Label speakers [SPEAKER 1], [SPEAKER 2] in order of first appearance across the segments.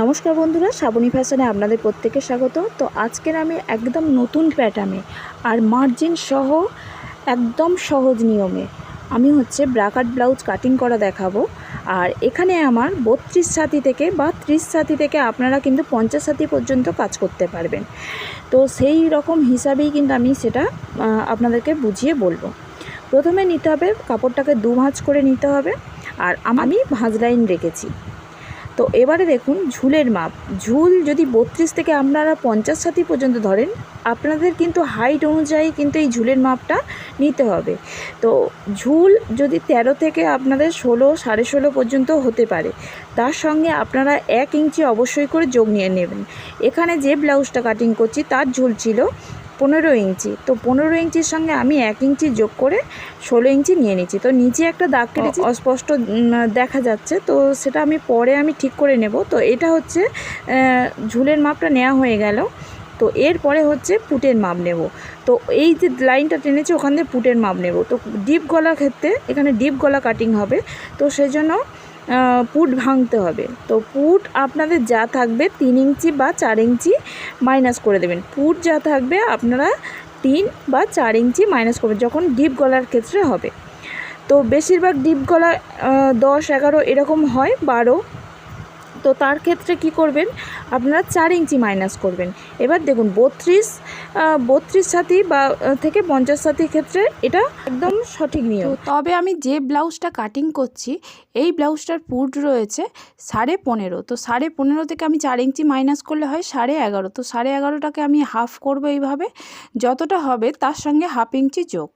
[SPEAKER 1] নমস্কার বন্ধুরা, শ্রাবণী ফ্যাশনে আপনাদের প্রত্যেকে স্বাগত। তো আজকের আমি একদম নতুন প্যাটার্নে আর মার্জিন সহ একদম সহজ নিয়মে আমি হচ্ছে ব্রাকাট ব্লাউজ কাটিং করা দেখাবো। আর এখানে আমার বত্রিশ ছাতি থেকে বা ত্রিশ ছাতি থেকে আপনারা কিন্তু পঞ্চাশ ছাতি পর্যন্ত কাজ করতে পারবেন। তো সেই রকম হিসাবেই কিন্তু আমি সেটা আপনাদেরকে বুঝিয়ে বলব। প্রথমে নিতে হবে, কাপড়টাকে দু ভাঁজ করে নিতে হবে। আর আমি ভাঁজ লাইন রেখেছি। তো এবারে দেখুন ঝুলের মাপ। ঝুল যদি বত্রিশ থেকে আপনারা পঞ্চাশ ছাতি পর্যন্ত ধরেন, আপনাদের কিন্তু হাইট অনুযায়ী কিন্তু এই ঝুলের মাপটা নিতে হবে। তো ঝুল যদি তেরো থেকে আপনাদের ষোলো, সাড়ে ষোলো পর্যন্ত হতে পারে, তার সঙ্গে আপনারা এক ইঞ্চি অবশ্যই করে যোগ নিয়ে নেবেন। এখানে যে ব্লাউজটা কাটিং করছি, তার ঝুল ছিল পনেরো ইঞ্চি। তো পনেরো ইঞ্চির সঙ্গে আমি এক ইঞ্চি যোগ করে ষোলো ইঞ্চি নিয়ে নিচ্ছি। তো নিচে একটা দাগ কেটেছি অস্পষ্ট দেখা যাচ্ছে। তো সেটা আমি পরে আমি ঠিক করে নেব। তো এটা হচ্ছে ঝুলের মাপটা নেওয়া হয়ে গেল। তো এরপরে হচ্ছে পুটের মাপ নেব। তো এই যে লাইনটা টেনেছি ওখান থেকে পুটের মাপ নেব। তো ডিপ গলার ক্ষেত্রে এখানে ডিপ গলা কাটিং হবে। তো সেই জন্য আহ, পুট ভাঙতে হবে। তো পুট আপনাদের যা থাকবে তিন ইঞ্চি বা চার ইঞ্চি মাইনাস করে দেবেন। পুট যা থাকবে আপনারা তিন বা চার ইঞ্চি মাইনাস করবেন, যখন ডিপ গলার ক্ষেত্রে হবে। তো বেশিরভাগ ডিপ গলা দশ, এগারো এরকম হয়, বারো। তো তার ক্ষেত্রে কি করবেন? আপনারা চার ইঞ্চি মাইনাস করবেন। এবার দেখুন, বত্রিশ বত্রিশ ছাতি বা থেকে পঞ্চাশ ছাতির ক্ষেত্রে এটা একদম সঠিক নিয়ম।
[SPEAKER 2] তবে আমি যে ব্লাউজটা কাটিং করছি, এই ব্লাউজটার পুট রয়েছে সাড়ে পনেরো। তো সাড়ে পনেরো থেকে আমি চার ইঞ্চি মাইনাস করলে হয় সাড়ে এগারো। তো সাড়ে এগারোটাকে আমি হাফ করব এইভাবে, যতটা হবে তার সঙ্গে হাফ ইঞ্চি যোগ।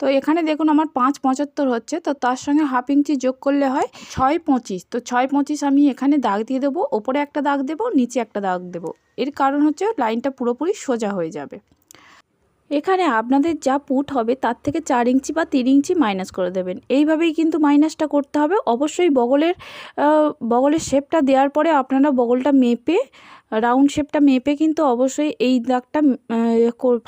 [SPEAKER 2] তো এখানে দেখুন আমার পাঁচ পঁচাত্তর হচ্ছে, তো তার সঙ্গে হাফ ইঞ্চি যোগ করলে হয় ছয় পঁচিশ। তো ছয় পঁচিশ আমি এখানে দাগ দিয়ে দেবো, ওপরে একটা দাগ দেবো, নিচে একটা দাগ দেবো। এর কারণ হচ্ছে লাইনটা পুরোপুরি সোজা হয়ে যাবে। এখানে আপনাদের যা পুট হবে তার থেকে চার ইঞ্চি বা তিন ইঞ্চি মাইনাস করে দেবেন। এইভাবেই কিন্তু মাইনাসটা করতে হবে। অবশ্যই বগলের বগলের শেপটা দেওয়ার পরে আপনারা বগলটা মেপে, রাউন্ড শেপটা মেপে কিন্তু অবশ্যই এই দাগটা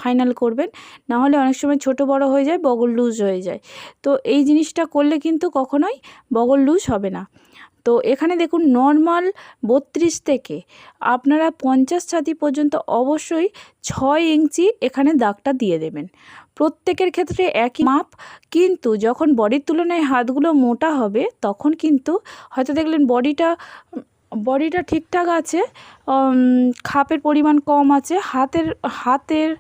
[SPEAKER 2] ফাইনাল করবেন। না হলে অনেক সময় ছোট বড় হয়ে যায়, বগল লুজ হয়ে যায়। তো এই জিনিসটা করলে কিন্তু কখনোই বগল লুজ হবে না। তো এখানে দেখুন নর্মাল বত্রিশ থেকে আপনারা পঞ্চাশ ছাতি পর্যন্ত অবশ্যই ছয় ইঞ্চি এখানে দাগটা দিয়ে দেবেন। প্রত্যেকের ক্ষেত্রে একই মাপ কিন্তু যখন বডির তুলনায় হাতগুলো মোটা হবে তখন কিন্তু হয়তো দেখলেন বডিটা বডিটা ঠিকঠাক আছে খাপের পরিমাণ কম আছে হাতের হাতের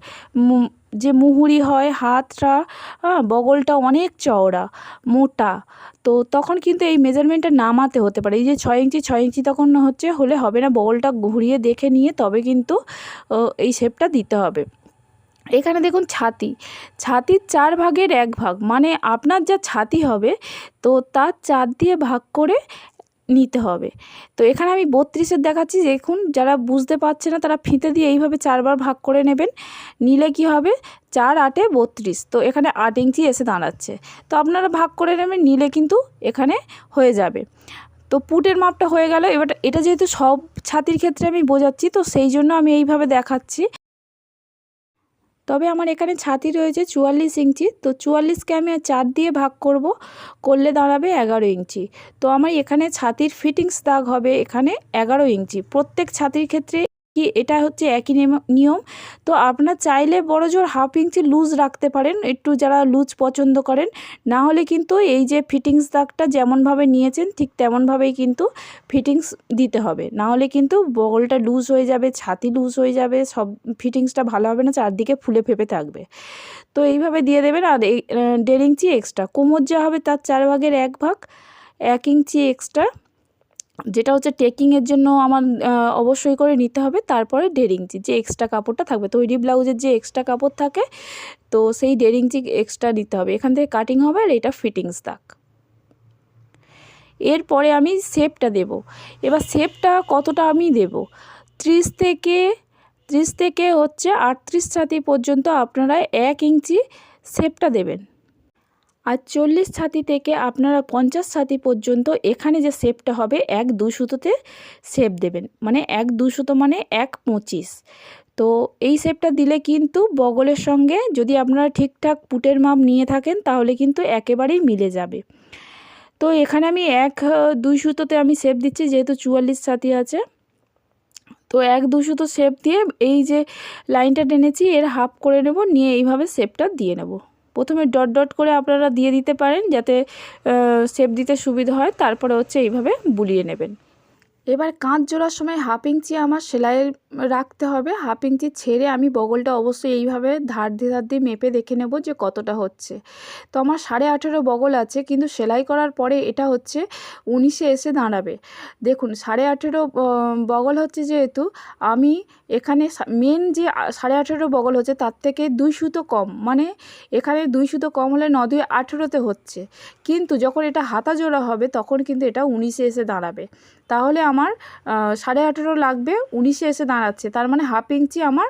[SPEAKER 2] যে মুহুরি হয় হাতটা হ্যাঁ, বগলটা অনেক চওড়া মোটা তো তখন কিন্তু এই মেজারমেন্টটা নামাতে হতে পারে। এই যে ছয় ইঞ্চি ছয় ইঞ্চি তখন হচ্ছে হলে হবে না, বলটা ঘুরিয়ে দেখে নিয়ে তবে কিন্তু এই শেপটা দিতে হবে। এখানে দেখুন ছাতি। ছাতির চার ভাগের এক ভাগ মানে আপনার যা ছাতি হবে, তো তার চার দিয়ে ভাগ করে নিতে হবে। তো এখানে আমি বত্রিশের দেখাচ্ছি, দেখুন, যারা বুঝতে পারছে না তারা ফিতে দিয়ে এইভাবে চারবার ভাগ করে নেবেন। নিলে কি হবে? চার আটে বত্রিশ। তো এখানে আট ইঞ্চি এসে দাঁড়াচ্ছে। তো আপনারা ভাগ করে নেবেন, নিলে কিন্তু এখানে হয়ে যাবে। তো পুটের মাপটা হয়ে গেল। এবার এটা যেহেতু সব ছাতির ক্ষেত্রে আমি বোঝাচ্ছি, তো সেই জন্য আমি এইভাবে দেখাচ্ছি। তবে আমার এখানে ছাতি রয়েছে চুয়াল্লিশ ইঞ্চি। তো চুয়াল্লিশকে আমি চার দিয়ে ভাগ করব, করলে দাঁড়াবে এগারো ইঞ্চি। তো আমার এখানে ছাতির ফিটিংস দাগ হবে এখানে এগারো ইঞ্চি। প্রত্যেক ছাতির ক্ষেত্রে কি এটা হচ্ছে একই নিয়ম তো আপনার চাইলে বড় জোর হাফ ইঞ্চি লুজ রাখতে পারেন, একটু যারা লুজ পছন্দ করেন। না হলে কিন্তু এই যে ফিটিংস দাগটা যেমনভাবে নিয়েছেন, ঠিক তেমনভাবেই কিন্তু ফিটিংস দিতে হবে। না হলে কিন্তু বগলটা লুজ হয়ে যাবে, ছাতি লুজ হয়ে যাবে, সব ফিটিংসটা ভালো হবে না, চারদিকে ফুলে ফেপে থাকবে। তো এইভাবে দিয়ে দেবেন, আর দেড় ইঞ্চি এক্সট্রা কোমর যা হবে তার চার ভাগের এক ভাগ, এক ইঞ্চি এক্সট্রা যেটা হচ্ছে টেকিংয়ের জন্য আমার অবশ্যই করে নিতে হবে। তারপরে ইঞ্চি যে এক্সট্রা কাপড়টা থাকবে, তৈরি ব্লাউজের যে এক্সট্রা কাপড় থাকে, তো সেই ইঞ্চি এক্সট্রা নিতে হবে। এখান থেকে কাটিং হবে আর এটা ফিটিংস দাগ। এরপরে আমি শেপটা দেব। এবার শেপটা কতটা আমি দেব? ত্রিশ থেকে ত্রিশ থেকে হচ্ছে আটত্রিশ ছাতি পর্যন্ত আপনারা এক ইঞ্চি শেপটা দেবেন। আর চল্লিশ ছাতি থেকে আপনারা পঞ্চাশ ছাতি পর্যন্ত এখানে যে শেপটা হবে, এক দু সুতোতে শেপ দেবেন। মানে এক দু সুতো মানে এক পঁচিশ। তো এই শেপটা দিলে কিন্তু বগলের সঙ্গে যদি আপনারা ঠিকঠাক পুটের মাপ নিয়ে থাকেন, তাহলে কিন্তু একেবারেই মিলে যাবে। তো এখানে আমি এক, দুই সুতোতে আমি শেপ দিচ্ছি, যেহেতু চুয়াল্লিশ ছাতি আছে। তো এক দুশো শেপ দিয়ে এই যে লাইনটা টেনেছি, এর হাফ করে নেব, নিয়ে এইভাবে শেপটা দিয়ে নেব। প্রথমে ডট ডট করে আপনারা দিয়ে দিতে পারেন যাতে শেপ দিতে সুবিধা হয়। তারপরে হচ্ছে এইভাবে বুলিয়ে নেবেন। এবার কাঁচ জোড়ার সময় হাফ ইঞ্চি আমার সেলাই রাখতে হবে। হাফ ইঞ্চি ছেড়ে আমি বগলটা অবশ্যই এইভাবে ধার দিয়ে ধার দিয়ে মেপে দেখে নেব যে কতটা হচ্ছে। তো আমার সাড়ে আঠেরো বগল আছে, কিন্তু সেলাই করার পরে এটা হচ্ছে উনিশে এসে দাঁড়াবে। দেখুন, সাড়ে আঠেরো বগল হচ্ছে যেহেতু, আমি এখানে মেন যে সাড়ে আঠেরো বগল হচ্ছে তার থেকে দুই সুতো কম। মানে এখানে দুই সুতো কম হলে ন দুই আঠেরোতে হচ্ছে। কিন্তু যখন এটা হাতা জোড়া হবে, তখন কিন্তু এটা উনিশে এসে দাঁড়াবে। তাহলে আমার সাড়ে আঠেরো লাগবে, উনিশে এসে দাঁড়াচ্ছে তার মানে হাফ ইঞ্চি আমার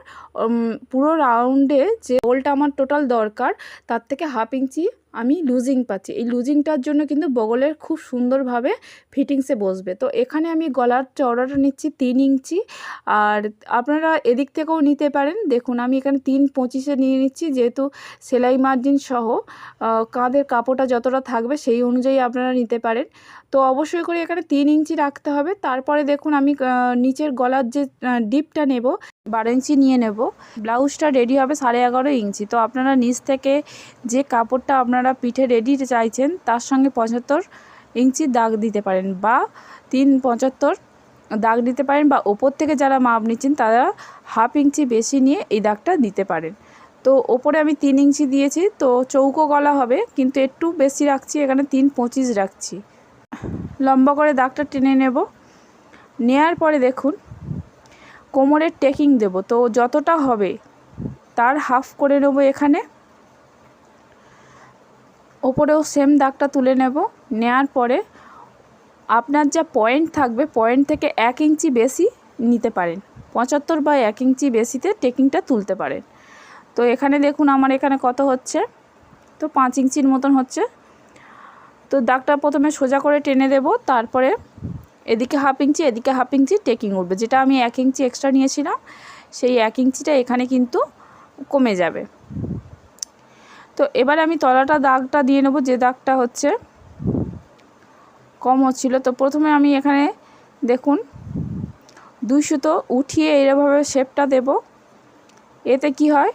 [SPEAKER 2] পুরো রাউন্ডে যে হোলটা আমার টোটাল দরকার, তার থেকে হাফ ইঞ্চি আমি লুজিং পাচ্ছি। এই লুজিংটার জন্য কিন্তু বগলের খুব সুন্দরভাবে ফিটিংসে বসবে। তো এখানে আমি গলার চওড়াটা নিচ্ছি তিন ইঞ্চি। আর আপনারা এদিক থেকেও নিতে পারেন। দেখুন, আমি এখানে তিন পঁচিশে নিয়ে নিচ্ছি, যেহেতু সেলাই মার্জিন সহ কাঁধের কাপড়টা যতটা থাকবে সেই অনুযায়ী আপনারা নিতে পারেন। তো অবশ্যই করে এখানে তিন ইঞ্চি রাখতে হবে। তারপরে দেখুন, আমি নিচের গলার যে ডিপটা নেব বারো ইঞ্চি নিয়ে নেব। ব্লাউজটা রেডি হবে সাড়ে এগারো ইঞ্চি। তো আপনারা নিচ থেকে যে কাপড়টা আপনারা পিঠে রেডি চাইছেন, তার সঙ্গে পঁচাত্তর ইঞ্চি দাগ দিতে পারেন বা তিন পঁচাত্তর দাগ দিতে পারেন বা ওপর থেকে যারা মাপ নিচ্ছেন, তারা হাফ ইঞ্চি বেশি নিয়ে এই দাগটা দিতে পারেন। তো ওপরে আমি তিন ইঞ্চি দিয়েছি, তো চৌকো গলা হবে, কিন্তু একটু বেশি রাখছি, এখানে তিন পঁচিশ রাখছি। লম্বা করে দাগটা টেনে নেব। নেয়ার পরে দেখুন কোমরের টেকিং দেব। তো যতটা হবে, তার হাফ করে নেব এখানে। ওপরেও সেম দাগটা তুলে নেব। নেয়ার পরে আপনার যা পয়েন্ট থাকবে পয়েন্ট থেকে এক ইঞ্চি বেশি নিতে পারেন। পঁচাত্তর বা এক ইঞ্চি বেশিতে টেকিংটা তুলতে পারেন। তো এখানে দেখুন আমার এখানে কত হচ্ছে? তো পাঁচ ইঞ্চির মতন হচ্ছে। তো দাগটা প্রথমে সোজা করে টেনে দেব, তারপরে এদিকে হাফ ইঞ্চি, এদিকে হাফ ইঞ্চি টেকিং উঠবে। যেটা আমি এক ইঞ্চি এক্সট্রা নিয়েছিলাম, সেই এক ইঞ্চিটা এখানে কিন্তু কমে যাবে। তো এবার আমি তলাটা, দাগটা দিয়ে নেব। যে দাগটা হচ্ছে কম হচ্ছিল। তো প্রথমে আমি এখানে দেখুন, দুই সুতো উঠিয়ে এরভাবে শেপটা দেব। এতে কি হয়?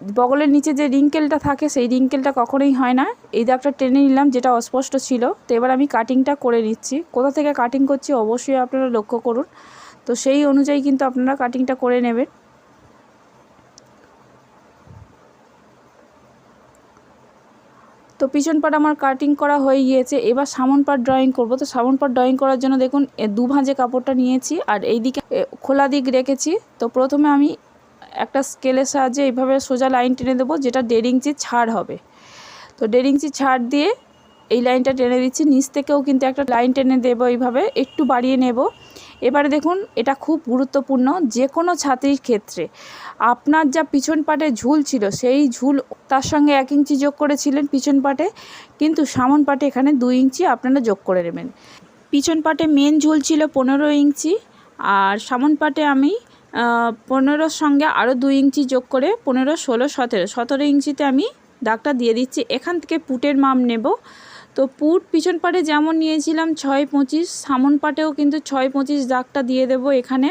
[SPEAKER 2] বগলের নিচে যে রিঙ্কেলটা থাকে সেই রিঙ্কেলটা কখনোই হয় না। এই দাগটা টেনে নিলাম যেটা অস্পষ্ট ছিল তো এবার আমি কাটিংটা করে নিচ্ছি। কোথা থেকে কাটিং করছি অবশ্যই আপনারা লক্ষ্য করুন। তো সেই অনুযায়ী কিন্তু আপনারা কাটিংটা করে নেবেন। তো পিছন পাট আমার কাটিং করা হয়ে গিয়েছে। এবার সামন পাট ড্রয়িং করব। তো সামন পাট ড্রয়িং করার জন্য দেখুন দু ভাঁজে কাপড়টা নিয়েছি আর এইদিকে এ, খোলা দিক রেখেছি। তো প্রথমে আমি একটা স্কেলের সাহায্যে এইভাবে সোজা লাইন টেনে দেবো, যেটা দেড় ইঞ্চি ছাড় হবে। তো দেড় ইঞ্চি ছাড় দিয়ে এই লাইনটা টেনে দিচ্ছি। নিচ থেকেও কিন্তু একটা লাইন টেনে দেবো এইভাবে, একটু বাড়িয়ে নেব। এবারে দেখুন, এটা খুব গুরুত্বপূর্ণ যে কোনো ছাত্রীর ক্ষেত্রে। আপনার যা পিছন পাটে ঝুল ছিল, সেই ঝুল তার সঙ্গে এক ইঞ্চি যোগ করেছিলেন পিছন পাটে, কিন্তু সামন পাটে এখানে দুই ইঞ্চি আপনারা যোগ করে নেবেন। পিছন পাটে মেন ঝুল ছিল পনেরো ইঞ্চি, আর সামন পাটে আমি পনেরোর সঙ্গে আরও দুই ইঞ্চি যোগ করে পনেরো, ষোলো, সতেরো। সতেরো ইঞ্চিতে আমি দাগটা দিয়ে দিচ্ছি। এখান থেকে পুটের মাপ নেব। তো পুট পিছন পাটে যেমন নিয়েছিলাম ছয় পঁচিশ, সামন পাটেও কিন্তু ছয় পঁচিশ দাগটা দিয়ে দেব এখানে।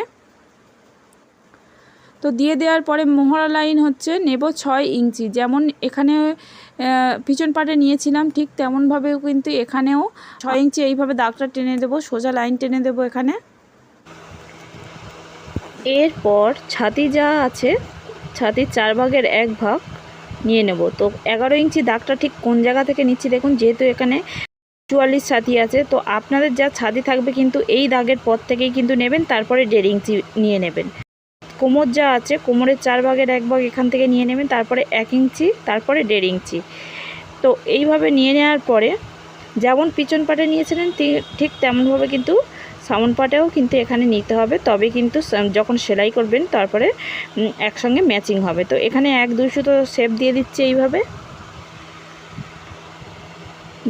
[SPEAKER 2] তো দিয়ে দেওয়ার পরে মোহরা লাইন হচ্ছে নেব ছয় ইঞ্চি। যেমন এখানে পিছন পাটে নিয়েছিলাম ঠিক তেমনভাবেও কিন্তু এখানেও ছয় ইঞ্চি এইভাবে দাগটা টেনে দেবো, সোজা লাইন টেনে দেবো এখানে।
[SPEAKER 1] এরপর ছাতি যা আছে ছাতির চার ভাগের এক ভাগ নিয়ে নেব। তো এগারো ইঞ্চি দাগটা ঠিক কোন জায়গা থেকে নিচ্ছি দেখুন, যেহেতু এখানে চুয়াল্লিশ ছাতি আছে, তো আপনাদের যা ছাতি থাকবে কিন্তু এই দাগের পর থেকেই কিন্তু নেবেন, তারপরে দেড় ইঞ্চি নিয়ে নেবেন। কোমর যা আছে কোমরের চার ভাগের এক ভাগ এখান থেকে নিয়ে নেবেন, তারপরে এক ইঞ্চি, তারপরে দেড় ইঞ্চি। তো এইভাবে নিয়ে নেওয়ার পরে যেমন পিছন পাটে নিয়েছিলেন ঠিক তেমনভাবে কিন্তু সামন পাটেও কিন্তু এখানে নিতে হবে। তবে কিন্তু যখন সেলাই করবেন, তারপরে একসঙ্গে ম্যাচিং হবে। তো এখানে এক দুশো তো শেপ দিয়ে দিচ্ছে এইভাবে।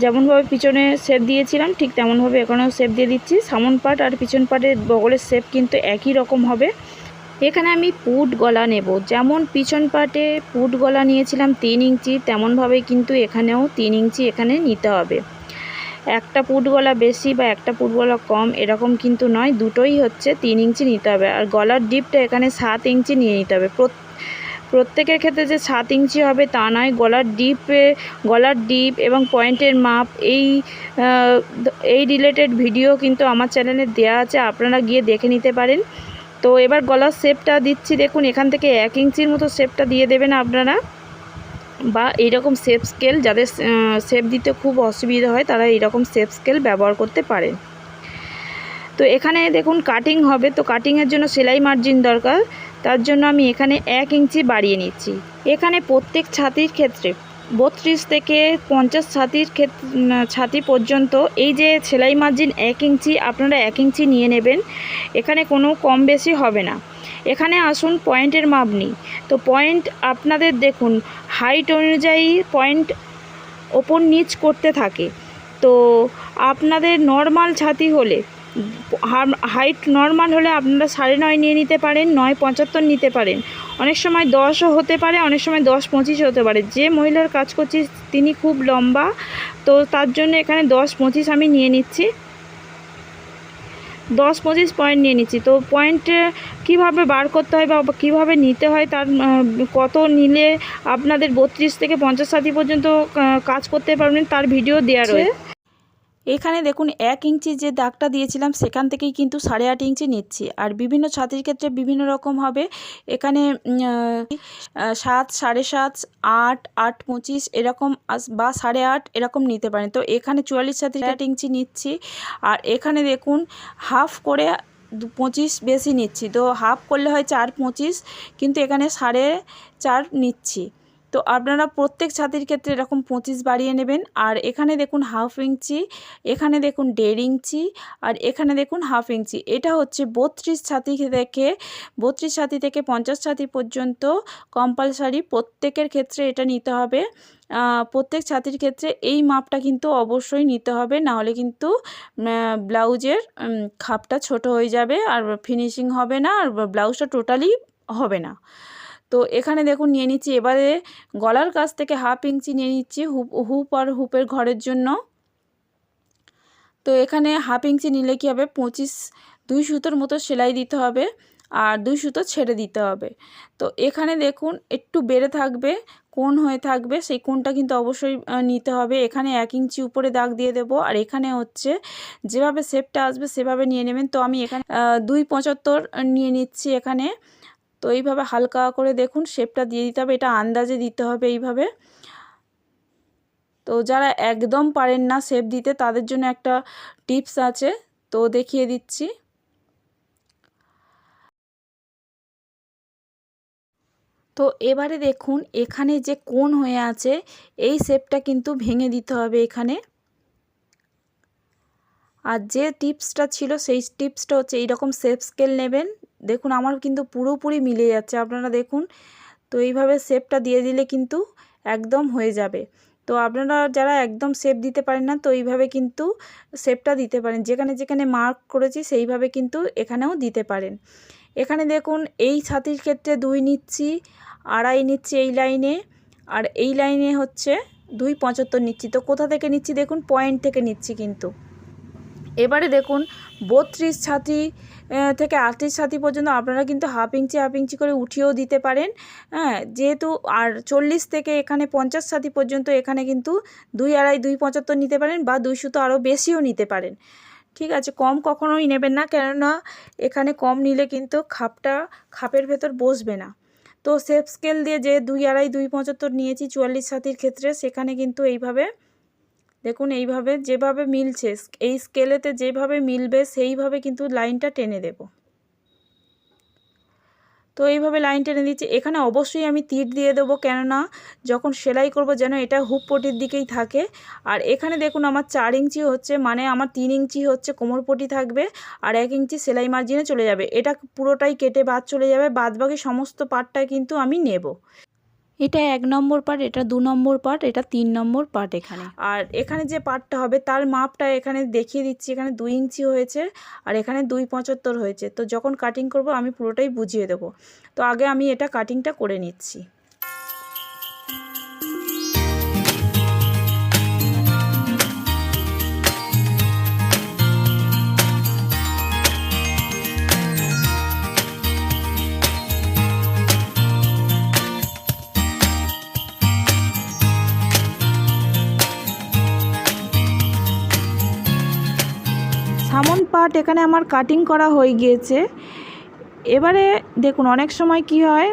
[SPEAKER 1] যেমনভাবে পিছনে শেপ দিয়েছিলাম, ঠিক তেমনভাবে এখানেও শেপ দিয়ে দিচ্ছি। সামন পাট আর পিছন পাটের বগলের শেপ কিন্তু একই রকম হবে। এখানে আমি পুট গলা নেব। যেমন পিছন পাটে পুট গলা নিয়েছিলাম তিন ইঞ্চি, তেমনভাবে কিন্তু এখানেও তিন ইঞ্চি এখানে নিতে হবে। একটা পুট গলা বেশি বা একটা পুট গলা কম, এরকম কিন্তু নয়। দুটোই হচ্ছে তিন ইঞ্চি নিতে হবে। আর গলার ডিপটা এখানে সাত ইঞ্চি নিয়ে নিতে হবে। প্রত- প্রত্যেকের ক্ষেত্রে যে সাত ইঞ্চি হবে তা নয়। গলার ডিপে, গলার ডিপ এবং পয়েন্টের মাপ এই এই রিলেটেড ভিডিও কিন্তু আমার চ্যানেলে দেওয়া আছে। আপনারা গিয়ে দেখে নিতে পারেন। তো এবার গলার শেপটা দিচ্ছি। দেখুন, এখান থেকে এক ইঞ্চির মতো শেপটা দিয়ে দেবেন আপনারা। বা এইরকম শেপ স্কেল যাদের শেপ দিতে খুব অসুবিধা হয়, তারা এইরকম শেপ স্কেল ব্যবহার করতে পারেন তো এখানে দেখুন কাটিং হবে, তো কাটিংয়ের জন্য সেলাই মার্জিন দরকার। তার জন্য আমি এখানে এক ইঞ্চি বাড়িয়ে নিচ্ছি। এখানে প্রত্যেক ছাতির ক্ষেত্রে, বত্রিশ থেকে পঞ্চাশ ছাতির ক্ষেত্রে ছাতি পর্যন্ত এই যে সেলাই মার্জিন এক ইঞ্চি, আপনারা এক ইঞ্চি নিয়ে নেবেন। এখানে কোনো কম বেশি হবে না। এখানে আসুন, পয়েন্টের মাপ নিই তো পয়েন্ট আপনাদের দেখুন, হাইট অনুযায়ী পয়েন্ট ওপর নিচ করতে থাকে। তো আপনাদের নর্মাল ছাতি হলে হাইট নর্মাল হলে আপনারা সাড়ে নয় নিয়ে নিতে পারেন, নয় পঁচাত্তর নিতে পারেন। অনেক সময় দশও হতে পারে, অনেক সময় দশ পঁচিশ হতে পারে। যে মহিলার কাজ করছি, তিনি খুব লম্বা। তো তার জন্য এখানে দশ পঁচিশ আমি নিয়ে নিচ্ছি। দশ পঁচিশ পয়েন্ট নিয়ে নিচ্ছি। তো পয়েন্ট কীভাবে বার করতে হয় বা কীভাবে নিতে হয় তার কত নিলে আপনাদের বত্রিশ থেকে পঞ্চাশ সাথী পর্যন্ত কাজ করতে পারবেন তার ভিডিও দেওয়া রয়েছে
[SPEAKER 2] এখানে দেখুন এক ইঞ্চি যে দাগটা দিয়েছিলাম, সেখান থেকেই কিন্তু সাড়ে আট ইঞ্চি নিচ্ছি। আর বিভিন্ন ছাতির ক্ষেত্রে বিভিন্ন রকম হবে। এখানে সাত, সাড়ে সাত, আট আট, পঁচিশ এরকম বা সাড়ে আট এরকম নিতে পারেন। তো এখানে চুয়াল্লিশ ছাতির আট ইঞ্চি নিচ্ছি। আর এখানে দেখুন হাফ করে পঁচিশ বেশি নিচ্ছি। তো হাফ করলে হয় চার, পঁচিশ, কিন্তু এখানে সাড়ে চার নিচ্ছি। তো আপনারা প্রত্যেক ছাতির ক্ষেত্রে এরকম পঁচিশ বাড়িয়ে নেবেন। আর এখানে দেখুন হাফ ইঞ্চি, এখানে দেখুন দেড় ইঞ্চি, আর এখানে দেখুন হাফ ইঞ্চি। এটা হচ্ছে বত্রিশ ছাতি থেকে, বত্রিশ ছাতি থেকে পঞ্চাশ ছাতি পর্যন্ত কম্পালসারি প্রত্যেকের ক্ষেত্রে এটা নিতে হবে। প্রত্যেক ছাতির ক্ষেত্রে এই মাপটা কিন্তু অবশ্যই নিতে হবে, নাহলে কিন্তু ব্লাউজের খাপটা ছোট হয়ে যাবে, আর ফিনিশিং হবে না, আর ব্লাউজটা টোটালি হবে না। তো এখানে দেখুন নিয়ে নিচ্ছি। এবারে গলার কাছ থেকে হাফ ইঞ্চি নিয়ে নিচ্ছি হুপ হুপ আর হুপের ঘরের জন্য। তো এখানে হাফ ইঞ্চি নিলে কী হবে? পঁচিশ, দুই সুতোর মতো সেলাই দিতে হবে আর দুই সুতো ছেড়ে দিতে হবে। তো এখানে দেখুন একটু বেড়ে থাকবে কোন হয়ে থাকবে, সেই কোনটা কিন্তু অবশ্যই নিতে হবে। এখানে এক ইঞ্চি উপরে দাগ দিয়ে দেবো আর এখানে হচ্ছে যেভাবে শেপটা আসবে সেভাবে নিয়ে নেবেন। তো আমি এখানে দুই পঁচাত্তর নিয়ে নিচ্ছি এখানে। তো এইভাবে হালকা করে দেখুন শেপটা দিয়ে দিতে হবে, এটা আন্দাজে দিতে হবে এইভাবে। তো যারা একদম পারেন না শেপ দিতে, তাদের জন্য একটা টিপস আছে, তো দেখিয়ে দিচ্ছি। তো এবারে দেখুন, এখানে যে কোণ হয়ে আছে, এই শেপটা কিন্তু ভেঙে দিতে হবে এখানে। আর যে টিপসটা ছিল, সেই টিপসটা হচ্ছে এইরকম শেপ স্কেল নেবেন দেখুন, আমার কিন্তু পুরোপুরি মিলে যাচ্ছে। আপনারা দেখুন, তো এইভাবে শেপটা দিয়ে দিলে কিন্তু একদম হয়ে যাবে। তো আপনারা যারা একদম শেপ দিতে পারেন না, তো এইভাবে কিন্তু শেপটা দিতে পারেন। যেখানে যেখানে মার্ক করেছি, সেইভাবে কিন্তু এখানেও দিতে পারেন। এখানে দেখুন, এই ছাতির ক্ষেত্রে দুই নিচ্ছি, আড়াই নিচ্ছি এই লাইনে আর এই লাইনে হচ্ছে দুই পঁচাত্তর নিচ্ছি। তো কোথা থেকে নিচ্ছি? দেখুন পয়েন্ট থেকে নিচ্ছি কিন্তু। এবারে দেখুন, বত্রিশ ছাতি থেকে আটত্রিশ ছাতি পর্যন্ত আপনারা কিন্তু হাফ ইঞ্চি হাফ ইঞ্চি করে উঠিয়েও দিতে পারেন। হ্যাঁ যেহেতু আর চল্লিশ থেকে এখানে পঞ্চাশ ছাতি পর্যন্ত এখানে কিন্তু দুই আড়াই, দুই পঁচাত্তর নিতে পারেন বা দুই সুতো আরও বেশিও নিতে পারেন। ঠিক আছে, কম কখনোই নেবেন না, কেননা এখানে কম নিলে কিন্তু খাপটা, খাপের ভেতর বসবে না। তো শেপ স্কেল দিয়ে যে দুই আড়াই, দুই পঁচাত্তর নিয়েছি চুয়াল্লিশ ছাতির ক্ষেত্রে, সেখানে কিন্তু এইভাবে দেখুন, এইভাবে যেভাবে মিলছে এই স্কেলেতে যেভাবে মিলবে, সেইভাবে কিন্তু লাইনটা টেনে দেব। তো এইভাবে লাইন টেনে দিচ্ছি। এখানে অবশ্যই আমি তীর দিয়ে দেবো, কেননা যখন সেলাই করব যেন এটা হুপ পটির দিকেই থাকে। আর এখানে দেখুন, আমার চার ইঞ্চি হচ্ছে মানে আমার তিন ইঞ্চি হচ্ছে কোমর পটি থাকবে, আর এক ইঞ্চি সেলাই মার্জিনে চলে যাবে। এটা পুরোটাই কেটে বাদ চলে যাবে বাদ বাকি সমস্ত পার্টটা কিন্তু আমি নেব। এটা এক নম্বর পার্ট এটা দু নম্বর পার্ট এটা তিন নম্বর পার্ট এখানে। আর এখানে যে পার্টটা হবে, তার মাপটা এখানে দেখিয়ে দিচ্ছি। এখানে দুই ইঞ্চি হয়েছে আর এখানে দুই পঁচাত্তর হয়েছে। তো যখন কাটিং করব, আমি পুরোটাই বুঝিয়ে দেবো। তো আগে আমি এটা কাটিংটা করে নিচ্ছি। পার্ট এখানে আমার কাটিং করা হয়ে গিয়েছে। এবারে দেখুন, অনেক সময় কি হয়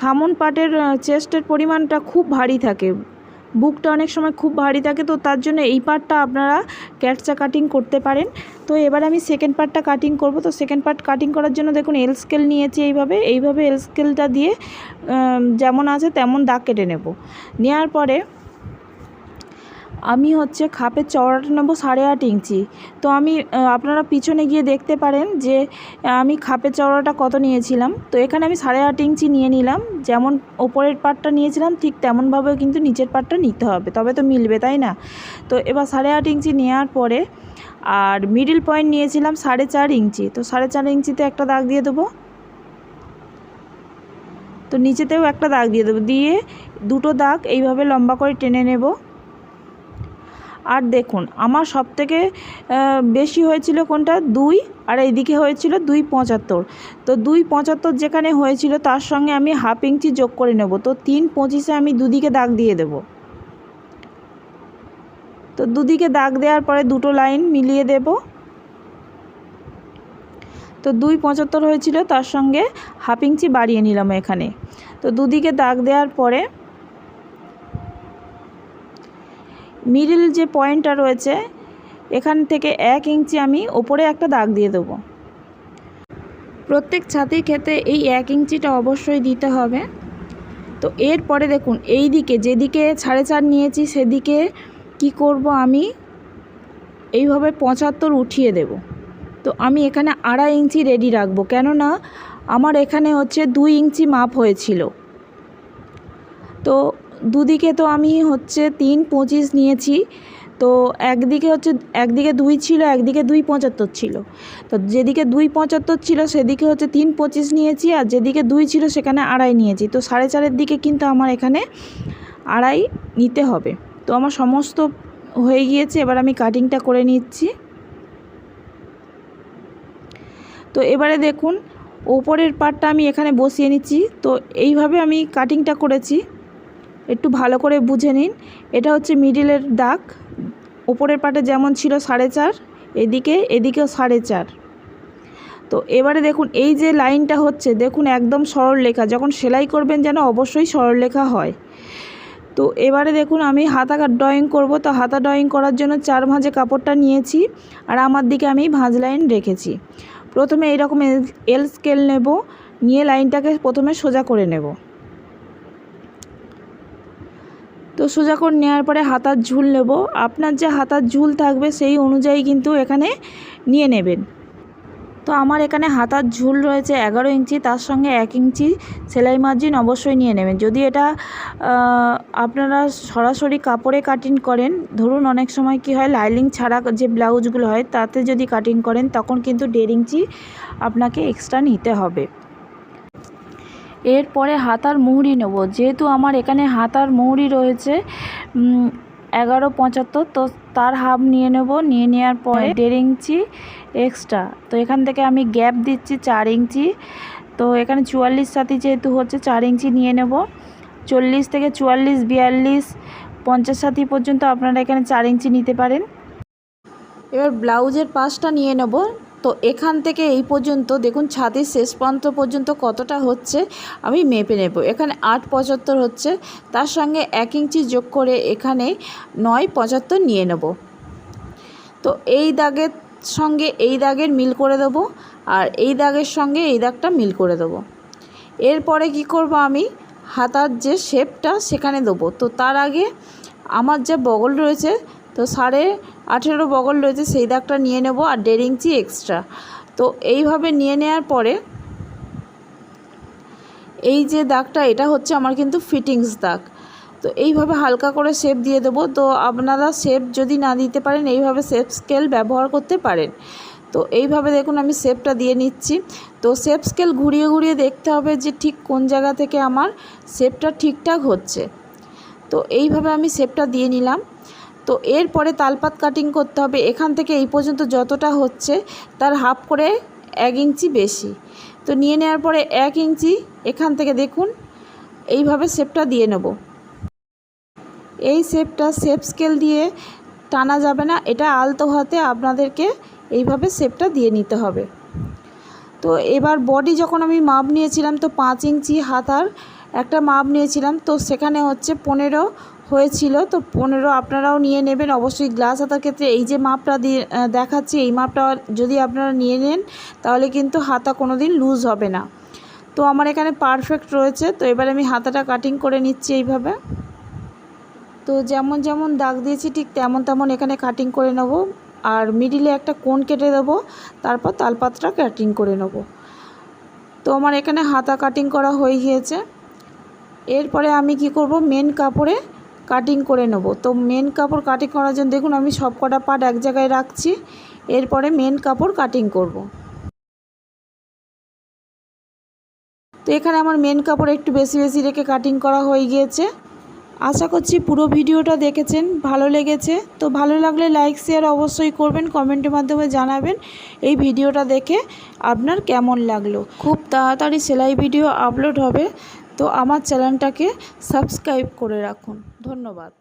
[SPEAKER 2] সামন পার্টের চেস্টের পরিমাণটা খুব ভারী থাকে। বুকটা অনেক সময় খুব ভারী থাকে, তো তার জন্য এই পার্টটা আপনারা ক্যাটচা কাটিং করতে পারেন। তো এবার আমি সেকেন্ড পার্টটা কাটিং করব। তো সেকেন্ড পার্ট কাটিং করার জন্য দেখুন এল স্কেল নিয়েছি এইভাবে। এইভাবে এল স্কেলটা দিয়ে যেমন আছে তেমন দাগ কেটে নেব। নেওয়ার পরে আমি হচ্ছে খাপের চওড়াটা নেব সাড়ে আট ইঞ্চি। তো আমি আপনারা পিছনে গিয়ে দেখতে পারেন যে, আমি খাপের চওড়াটা কত নিয়েছিলাম। তো এখানে আমি সাড়ে আট ইঞ্চি নিয়ে নিলাম। যেমন ওপরের পার্টটা নিয়েছিলাম, ঠিক তেমনভাবে কিন্তু নিচের পার্টটা নিতে হবে। তবে তো মিলবে, তাই না? তো এবার সাড়ে আট ইঞ্চি নেওয়ার পরে, আর মিডিল পয়েন্ট নিয়েছিলাম সাড়ে চার ইঞ্চি। তো সাড়ে চার ইঞ্চিতে একটা দাগ দিয়ে দেবো। তো নিচেতেও একটা দাগ দিয়ে দেবো। দিয়ে দুটো দাগ এইভাবে লম্বা করে টেনে নেব। আর দেখুন, আমার সব থেকে বেশি হয়েছিল কোনটা? দুই, আর এইদিকে হয়েছিল দুই পঁচাত্তর। তো দুই পঁচাত্তর যেখানে হয়েছিল, তার সঙ্গে আমি হাফ ইঞ্চি যোগ করে নেব। তো তিন পঁচিশে আমি দুদিকে দাগ দিয়ে দেব। তো দুদিকে দাগ দেওয়ার পরে দুটো লাইন মিলিয়ে দেব। তো দুই পঁচাত্তর হয়েছিল, তার সঙ্গে হাফ ইঞ্চি বাড়িয়ে নিলাম এখানে। তো দুদিকে দাগ দেওয়ার পরে মিডিল যে পয়েন্টটা রয়েছে, এখান থেকে এক ইঞ্চি আমি ওপরে একটা দাগ দিয়ে দেবো। প্রত্যেক ছাতির ক্ষেত্রে এই এক ইঞ্চিটা অবশ্যই দিতে হবে। তো এরপরে দেখুন, এই দিকে যেদিকে সাড়ে চার নিয়েছি, সেদিকে কি করব আমি? এইভাবে পঁচাত্তর উঠিয়ে দেব। তো আমি এখানে আড়াই ইঞ্চি রেডি রাখব, কেননা আমার এখানে হচ্ছে দুই ইঞ্চি মাপ হয়েছিল। তো দুদিকে তো আমি হচ্ছে তিন পঁচিশ নিয়েছি, তো একদিকে হচ্ছে, একদিকে দুই ছিল, একদিকে দুই পঁচাত্তর ছিল। তো যেদিকে দুই পঁচাত্তর ছিল, সেদিকে হচ্ছে তিন পঁচিশ নিয়েছি আর যেদিকে দুই ছিল, সেখানে আড়াই নিয়েছি। তো সাড়ে চারের দিকে কিন্তু আমার এখানে আড়াই নিতে হবে। তো আমার সমস্ত হয়ে গিয়েছে, এবার আমি কাটিংটা করে নিচ্ছি। তো এবারে দেখুন, ওপরের পার্টটা আমি এখানে বসিয়ে নিচ্ছি। তো এইভাবে আমি কাটিংটা করেছি। একটু ভালো করে বুঝে নিন। এটা হচ্ছে মিডিলের দাগ। ওপরের পাটে যেমন ছিল সাড়ে চার, এদিকে, এদিকেও সাড়ে চার। তো এবারে দেখুন, এই যে লাইনটা হচ্ছে, দেখুন একদম সরল লেখা। যখন সেলাই করবেন যেন অবশ্যই সরল লেখা হয়। তো এবারে দেখুন, আমি হাতা ড্রয়িং করব। তো হাতা ড্রয়িং করার জন্য চার ভাঁজে কাপড়টা নিয়েছি আর আমার দিকে আমি ভাঁজ লাইন রেখেছি। প্রথমে এইরকম এল স্কেল নেব, নিয়ে লাইনটাকে প্রথমে সোজা করে নেব। তো সোজা করে নেওয়ার পরে হাতার ঝুল নেব। আপনার যে হাতার ঝুল থাকবে সেই অনুযায়ী কিন্তু এখানে নিয়ে নেবেন। তো আমার এখানে হাতার ঝুল রয়েছে এগারো ইঞ্চি, তার সঙ্গে এক ইঞ্চি সেলাই মার্জিন অবশ্যই নিয়ে নেবেন। যদি এটা আপনারা সরাসরি কাপড়ে কাটিং করেন, ধরুন অনেক সময় কি হয় লাইলিং ছাড়া যে ব্লাউজগুলো হয়, তাতে যদি কাটিং করেন, তখন কিন্তু দেড় ইঞ্চি আপনাকে এক্সট্রা নিতে হবে। এরপরে হাতার মুহুরি নেব। যেহেতু আমার এখানে হাতার মুহুরি রয়েছে এগারো পঁচাত্তর তো তার হাফ নিয়ে নেব। নিয়ে নেওয়ার পরে দেড় ইঞ্চি এক্সট্রা তো এখান থেকে আমি গ্যাপ দিচ্ছি চার ইঞ্চি। তো এখানে চুয়াল্লিশ সাথে যেহেতু হচ্ছে চার ইঞ্চি নিয়ে নেব। চল্লিশ থেকে চুয়াল্লিশ বিয়াল্লিশ পঞ্চাশ সাথী পর্যন্ত আপনারা এখানে চার ইঞ্চি নিতে পারেন। এবার ব্লাউজের পাশটা নিয়ে নেব। তো এখান থেকে এই পর্যন্ত দেখুন ছাতির শেষ প্রান্ত পর্যন্ত কতটা হচ্ছে, আমি মেপে নেব। এখানে আট পঁচাত্তর হচ্ছে, তার সঙ্গে এক ইঞ্চি যোগ করে এখানে নয় পঁচাত্তর নিয়ে নেব। তো এই দাগের সঙ্গে এই দাগের মিল করে দেবো, আর এই দাগের সঙ্গে এই দাগটা মিল করে দেবো। এরপরে কি করব আমি? হাতার যে শেপটা সেখানে দেবো। তো তার আগে আমার যে বগল রয়েছে তো সাড়ে আঠেরো বগল রয়েছে, সেই দাগটা নিয়ে নেব আর দেড় ইঞ্চি এক্সট্রা তো এইভাবে নিয়ে নেওয়ার পরে এই যে দাগটা, এটা হচ্ছে আমার কিন্তু ফিটিংস দাগ। তো এইভাবে হালকা করে শেপ দিয়ে দেবো। তো আপনারা শেপ যদি না দিতে পারেন, এইভাবে শেপ স্কেল ব্যবহার করতে পারেন। তো এইভাবে দেখুন, আমি শেপটা দিয়ে নিচ্ছি। তো শেপ স্কেল ঘুরিয়ে ঘুরিয়ে দেখতে হবে যে ঠিক কোন জায়গা থেকে আমার শেপটা ঠিকঠাক হচ্ছে। তো এইভাবে আমি শেপটা দিয়ে নিলাম। তো এরপরে তালপাত কাটিং করতে হবে। এখান থেকে এই পর্যন্ত যতটা হচ্ছে, তার হাফ করে এক ইঞ্চি বেশি। তো নিয়ে নেওয়ার পরে এক ইঞ্চি এখান থেকে দেখুন, এইভাবে শেপটা দিয়ে নেব। এই শেপটা শেপ স্কেল দিয়ে টানা যাবে না, এটা আলতো হাতে আপনাদেরকে এইভাবে শেপটা দিয়ে নিতে হবে। তো এবার বডি যখন আমি মাপ নিয়েছিলাম, তো পাঁচ ইঞ্চি হাতার একটা মাপ নিয়েছিলাম, তো সেখানে হচ্ছে পনেরো হয়েছিল, তো পনেরো আপনারাও নিয়ে নেবেন। অবশ্যই গ্লাস হাতার ক্ষেত্রে এই যে মাপটা দেখাচ্ছি, এই মাপটা যদি আপনারা নিয়ে নেন, তাহলে কিন্তু হাতা কোনো দিন লুজ হবে না। তো আমার এখানে পারফেক্ট রয়েছে, তো এবার আমি হাতাটা কাটিং করে নিচ্ছি এইভাবে। তো যেমন যেমন দাগ দিয়েছি, ঠিক তেমন তেমন এখানে কাটিং করে নেব। আর মিডিলে একটা কোণ কেটে দেবো, তারপর তালপাতটা কাটিং করে নেব। তো আমার এখানে হাতা কাটিং করা হয়ে গিয়েছে। এরপরে আমি কি করব মেন কাপড়ে কাটিং করে নেব। তো মেন কাপড় কাটিং করার জন্য দেখুন, আমি সব কটা পার্ট এক জায়গায় রাখছি। এরপরে মেন কাপড় কাটিং করব। তো এখানে আমার মেন কাপড় একটু বেশি বেশি রেখে কাটিং করা হয়ে গিয়েছে। আশা করছি পুরো ভিডিওটা দেখেছেন, ভালো লেগেছে। তো ভালো লাগলে লাইক শেয়ার অবশ্যই করবেন কমেন্টের মাধ্যমে জানাবেন এই ভিডিওটা দেখে আপনার কেমন লাগল। খুব তাড়াতাড়ি সেলাই ভিডিও আপলোড হবে। তো আমার চ্যানেলটাকে সাবস্ক্রাইব করে রাখুন। ধন্যবাদ।